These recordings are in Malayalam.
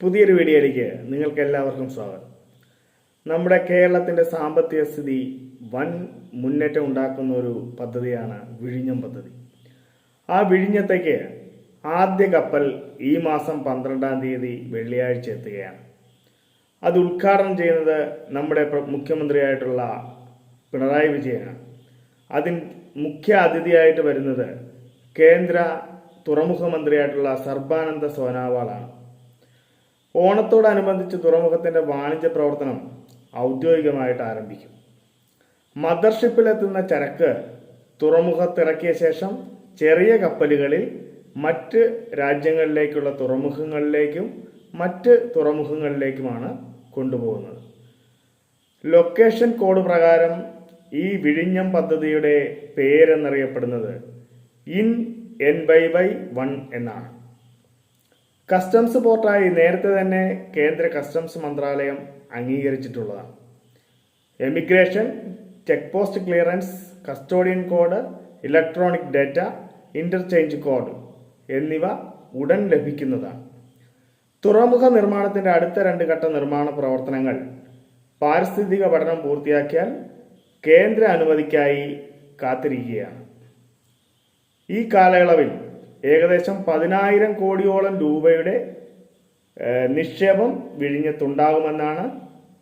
പുതിയൊരു വീഡിയോയിലേക്ക് നിങ്ങൾക്ക് എല്ലാവർക്കും സ്വാഗതം. നമ്മുടെ കേരളത്തിന്റെ സാമ്പത്തിക സ്ഥിതി വൻ മുന്നേറ്റം ഉണ്ടാക്കുന്ന ഒരു പദ്ധതിയാണ് വിഴിഞ്ഞം പദ്ധതി. ആ വിഴിഞ്ഞത്തേക്ക് ആദ്യ കപ്പൽ ഈ മാസം പന്ത്രണ്ടാം തീയതി വെള്ളിയാഴ്ച എത്തുകയാണ്. അത് ഉദ്ഘാടനം ചെയ്യുന്നത് നമ്മുടെ മുഖ്യമന്ത്രിയായിട്ടുള്ള പിണറായി വിജയനാണ്. അതിൻ മുഖ്യ അതിഥിയായിട്ട് വരുന്നത് കേന്ദ്ര തുറമുഖ മന്ത്രിയായിട്ടുള്ള സർബാനന്ദ സോനാവാളാണ്. ഓണത്തോടനുബന്ധിച്ച് തുറമുഖത്തിന്റെ വാണിജ്യ പ്രവർത്തനം ഔദ്യോഗികമായിട്ട് ആരംഭിക്കും. മദർഷിപ്പിലെത്തുന്ന ചരക്ക് തുറമുഖത്തിറക്കിയ ശേഷം ചെറിയ കപ്പലുകളിൽ മറ്റ് രാജ്യങ്ങളിലേക്കുള്ള തുറമുഖങ്ങളിലേക്കും മറ്റ് തുറമുഖങ്ങളിലേക്കുമാണ് കൊണ്ടുപോകുന്നത്. ലൊക്കേഷൻ കോഡ് പ്രകാരം ഈ വിഴിഞ്ഞം പദ്ധതിയുടെ പേരെന്നറിയപ്പെടുന്നത് IN N Y Y one എന്നാണ്. കസ്റ്റംസ് പോർട്ടായി നേരത്തെ തന്നെ കേന്ദ്ര കസ്റ്റംസ് മന്ത്രാലയം അംഗീകരിച്ചിട്ടുള്ളതാണ്. Emigration check post clearance custodian code electronic data interchange code എന്നിവ ഉടൻ ലഭിക്കുന്നതാണ്. തുറമുഖ നിർമ്മാണത്തിന്റെ അടുത്ത രണ്ട് ഘട്ട നിർമ്മാണ പ്രവർത്തനങ്ങൾ പാരിസ്ഥിതിക പഠനം പൂർത്തിയാക്കിയാൽ കേന്ദ്ര അനുമതിക്കായി കാത്തിരിക്കുകയാണ്. ഈ കാലയളവിൽ ഏകദേശം പതിനായിരം കോടിയോളം രൂപയുടെ നിക്ഷേപം വിഴിഞ്ഞത്തുണ്ടാകുമെന്നാണ്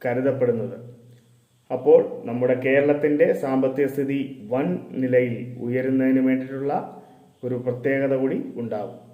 കരുതപ്പെടുന്നത്. അപ്പോൾ നമ്മുടെ കേരളത്തിന്റെ സാമ്പത്തിക സ്ഥിതി വൻ നിലയിൽ ഉയരുന്നതിന് വേണ്ടിയിട്ടുള്ള ഒരു പ്രത്യേകത കൂടി ഉണ്ടാകും.